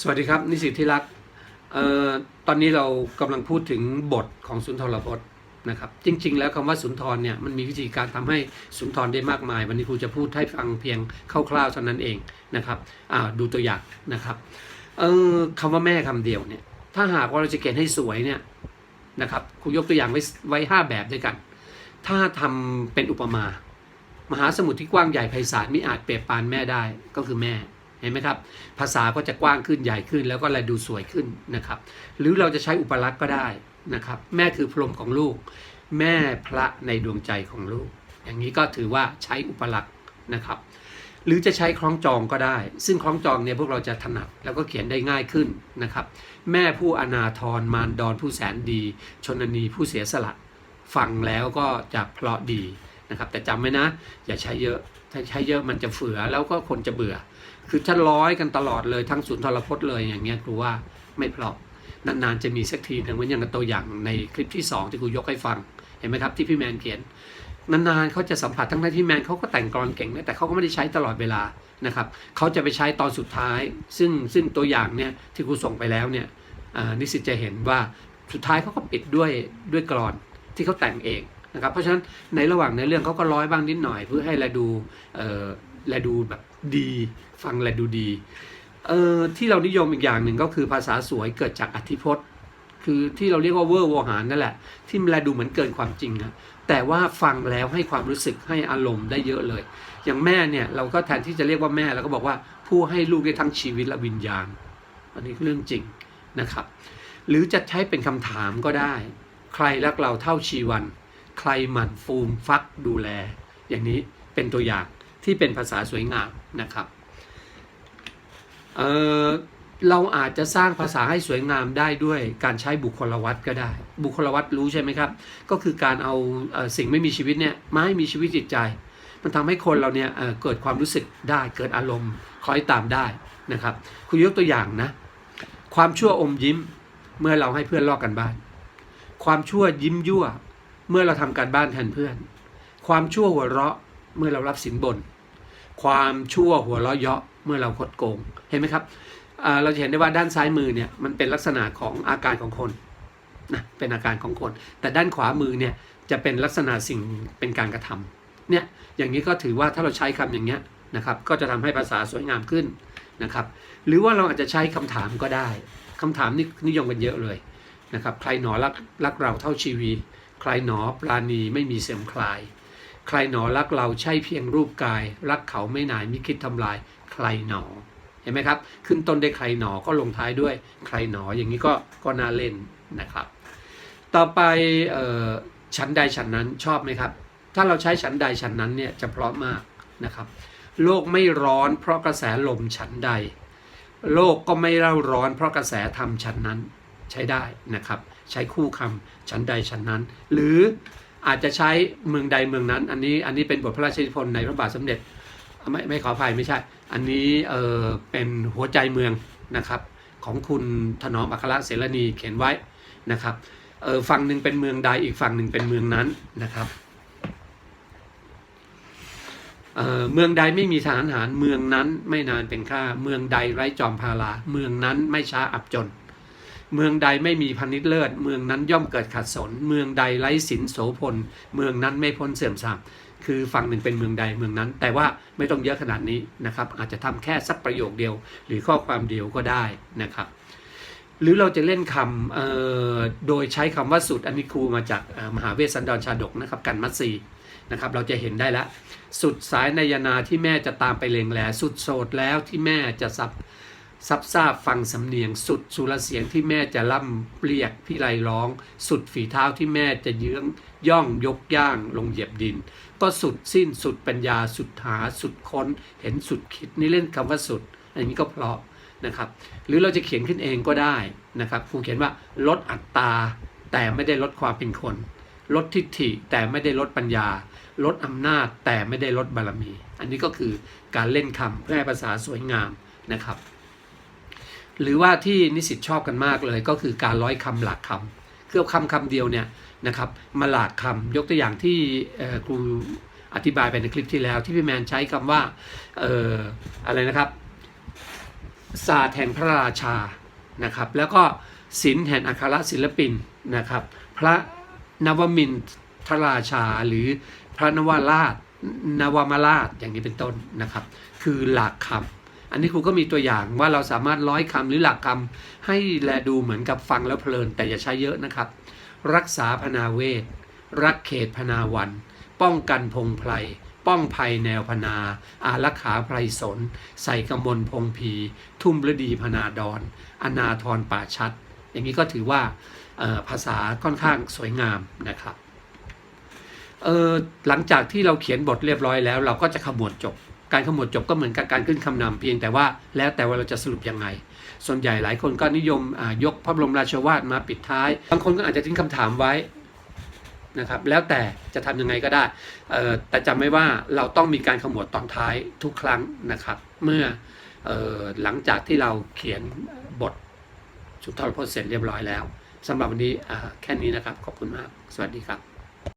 สวัสดีครับ นิสิตที่รักเอ่อตอนนี้เรากำลังพูดถึงบทของสุนทรพจน์นะครับจริง ๆ แล้วคำว่าสุนทรเนี่ยมันมีวิธีการทำให้สุนทรได้มากมาย วันนี้ครูจะพูดให้ฟังเพียงคร่าวๆเท่านั้นเองนะครับอ่าดูตัวอย่างนะครับเอ่อคำว่าแม่คำเดียวเนี่ยถ้าหากว่าเราจะเขียนให้สวยเนี่ยนะครับครูยกตัวอย่างไว้ไว้ห้าแบบด้วยกัน ถ้าทำเป็นอุปมา มหาสมุทรที่กว้างใหญ่ไพศาลมิอาจเปรียบปานแม่ได้ก็คือแม่ เห็นไหมครับ ภาษาก็จะกว้างขึ้นใหญ่ขึ้น แล้วก็แลดูสวยขึ้นนะครับ หรือเราจะใช้อุปลักษณ์ก็ได้นะครับ แม่คือพรหมของลูก แม่พระในดวงใจของลูก อย่างนี้ก็ถือว่าใช้อุปลักษณ์นะครับ หรือจะใช้คล้องจองก็ได้ ซึ่งคล้องจองเนี่ยพวกเราจะถนัดแล้วก็เขียนได้ง่ายขึ้นนะครับ แม่ผู้อนาทรมารดอนผู้แสนดี ชนนีผู้เสียสละฟังแล้วก็จะเพราะดี นะครับแต่จำไว้นะ อย่าใช้เยอะถ้าใช้เยอะมันจะเฟือแล้วก็คนจะเบื่อ คือถ้าร้อยกันตลอดเลยทั้งศูนย์ทรพจน์เลยอย่างเงี้ยครูว่าไม่เพราะนานๆจะมีสักทีหนึ่งเหมือนอย่างตัวอย่างในคลิปที่สองที่ครูยกให้ฟังเห็นไหมครับที่พี่แมนเขียนนานๆเขาจะสัมผัสทั้งที่พี่แมนเขาก็แต่งกรอนเก่งนะแต่เขาก็ไม่ได้ใช้ตลอดเวลานะครับเขาจะไปใช้ตอนสุดท้าย ซึ่งซึ่งตัวอย่างเนี่ยที่ครูส่งไปแล้วเนี่ยนิสิตจะเห็นว่าสุดท้ายเขาก็ปิดด้วยด้วยกรอนที่เขาแต่งเอง นะครับเพราะฉะนั้นในระหว่างในเรื่องเขาก็ร้อยบ้างนิดหน่อย เพื่อให้แลดูเออแลดูแบบดี ฟังแลดูดีเออที่เรานิยมอีกอย่างหนึ่งก็คือภาษาสวยเกิดจากอธิพจน์ คือที่เราเรียกว่าเวอร์วหารนั่นแหละ ที่มันแลดูเหมือนเกินความจริงนะแต่ว่าฟังแล้วให้ความรู้สึกให้อารมณ์ได้เยอะเลย อย่างแม่เนี่ยเราก็แทนที่จะเรียกว่าแม่เราก็บอกว่าผู้ให้ลูกได้ทั้งชีวิตและวิญญาณ อันนี้เรื่องจริงนะครับ หรือจะใช้เป็นคำถามก็ได้ ใครรักเราเท่าชีวัน ใครหมั่นฟูมฟักดูแล อย่างนี้เป็นตัวอย่างที่เป็นภาษาสวยงามนะครับเเราอาจจะสร้างภาษาให้สวยงามได้ด้วยการใช้บุคลวัตก็ได้ บุคลวัตรู้ใช่ไหมครับ ก็คือการเอาเอสิ่งไม่มีชีวิตเนี่ยมาให้มีชีวิตจิตใจ มันทำให้คนเราเนี่ยเเกิดความรู้สึกได้เกิดอารมณ์คล้อยตามได้นะครับคุณยกตัวอย่างนะความชั่วอมยิ้มเมื่อเราให้เพื่อนลอกกันบ้าน ความชั่วยิ้มยั่ว เมื่อเราทำการบ้านแทนเพื่อน ความชั่วหัวเราะเมื่อเรารับสินบน ความชั่วหัวเราะเยาะเมื่อเราคดโกง เห็นไหมครับ เราจะเห็นได้ว่าด้านซ้ายมือเนี่ยมันเป็นลักษณะของอาการของคนนะเป็นอาการของคน แต่ด้านขวามือเนี่ยจะเป็นลักษณะสิ่งเป็นการกระทำเนี่ยอย่างนี้ก็ถือว่าถ้าเราใช้คำอย่างเงี้ยนะครับก็จะทำให้ภาษาสวยงามขึ้นนะครับ หรือว่าเราอาจจะใช้คำถามก็ได้คำถามนี่นิยมกันเยอะเลยนะครับ ใครหนอรักรักเราเท่าชีวี ใครหนอปราณีไม่มีเสื่อมคลาย ใครหนอรักเราใช่เพียงรูปกาย รักเขาไม่นายมิคิดทำลาย ใครหนอเห็นไหมครับ ขึ้นต้นได้ใครหนอก็ลงท้ายด้วย ใครหนออย่างนี้ก็ก็น่าเล่นนะครับ ต่อไปออชั้นใดชั้นนั้นชอบไหมครับ ถ้าเราใช้ชั้นใดชั้นนั้นเนี่ยจะเพราะมากนะครับ โลกไม่ร้อนเพราะกระแสลมชั้นใด โลกก็ไม่เร่าร้อนเพราะกระแสธรรมชั้นนั้นใช้ได้นะครับ ใช้คู่คำชั้นใดชั้นนั้น หรืออาจจะใช้เมืองใดเมืองนั้น อันนี้อันนี้เป็นบทพระราชนิพนธ์ในพระบาทสมเด็จไม่ไม่ขออภัยไม่ใช่ อันนี้เออเป็นหัวใจเมืองนะครับของคุณถนอมอัครเสรณีเขียนไว้นะครับเออฝั่งหนึ่งเป็นเมืองใดอีกฝั่งหนึ่งเป็นเมืองนั้นนะครับเออเมืองใดไม่มีทหารหารเมืองนั้นไม่นานเป็นข้าเมืองใดไร้จอมพาราเมืองนั้นไม่ช้าอับจน เมืองใดไม่มีพันิษเลิศ เมืองนั้นย่อมเกิดขัดสน เมืองใดไร้สินโสพล เมืองนั้นไม่พ้นเสื่อมทรามคือฝั่งหนึ่งเป็นเมืองใดเมืองนั้น แต่ว่าไม่ต้องเยอะขนาดนี้นะครับ อาจจะทำแค่สักประโยคเดียว หรือข้อความเดียวก็ได้นะครับ หรือเราจะเล่นคำโดยใช้คำว่าสุดอันนี้ครูมาจากมหาเวสสันดรชาดกนะครับ กันมัตสีนะครับ เราจะเห็นได้แล้วสุดสายนายนาที่แม่จะตามไปเลงแลสุดโสดแล้วที่แม่จะซับ ซับซาบฟังสำเนียงสุดสุรเสียงที่แม่จะล่ำเรียกพี่ไรร้อง สุดฝีเท้าที่แม่จะเยื้องย่องยกย่างลงเหยียบดิน ก็สุดสิ้นสุดปัญญาสุดหาสุดค้น เห็นสุดคิดนี่เล่นคำว่าสุด อันนี้ก็เพราะนะครับ หรือเราจะเขียนขึ้นเองก็ได้นะครับครูเขียนว่าลดอัตตาแต่ไม่ได้ลดความเป็นคน ลดทิฏฐิแต่ไม่ได้ลดปัญญา ลดอำนาจแต่ไม่ได้ลดบารมี อันนี้ก็คือการเล่นคำเพื่อให้ภาษาสวยงามนะครับ หรือว่าที่นิสิตชอบกันมากเลยก็คือการร้อยคำหลักคำคือเอาคำคำเดียวเนี่ยนะครับมาหลากคำยกตัวอย่างที่ครูอธิบายไปในคลิปที่แล้วที่พี่แมนใช้คำว่าเอออะไรนะครับศาสตร์แห่งพระราชานะครับแล้วก็ศิลป์แห่งอัครศิลปินนะครับ พระนวมินทราชาหรือพระนวราชนวมราชอย่างนี้เป็นต้นนะครับ คือหลักคำ อันนี้ครูก็มีตัวอย่างว่าเราสามารถร้อยคำหรือหลักคำให้แลดูเหมือนกับฟังแล้วเพลิน แต่อย่าใช้เยอะนะครับ รักษาพนาเวทรักเขตพนาวัน ป้องกันพงไพรป้องภัยแนวพนา อารักขาไพรสน ใส่กำมลพงพี ทุ่มฤดีพนาดอนอนาทรป่าชัด อย่างนี้ก็ถือว่าภาษาค่อนข้างสวยงามนะครับหลังจากที่เราเขียนบทเรียบร้อยแล้ว เราก็จะขมวดจบ การขมวดจบก็เหมือนกับการขึ้นคำนำเพียงแต่ว่าแล้วแต่ว่าเราจะสรุปยังไง ส่วนใหญ่หลายคนก็นิยมยกพระบรมราชวาทมาปิดท้าย บางคนก็อาจจะทิ้งคำถามไว้นะครับแล้วแต่จะทำยังไงก็ได้ แต่จำไว้ว่าเราต้องมีการขมวดตอนท้ายทุกครั้งนะครับ เมื่ออหลังจากที่เราเขียนบทสุนทรพจน์เสร็จเรียบร้อยแล้วสำหรับวันนี้แค่นี้นะครับ ขอบคุณมาก สวัสดีครับ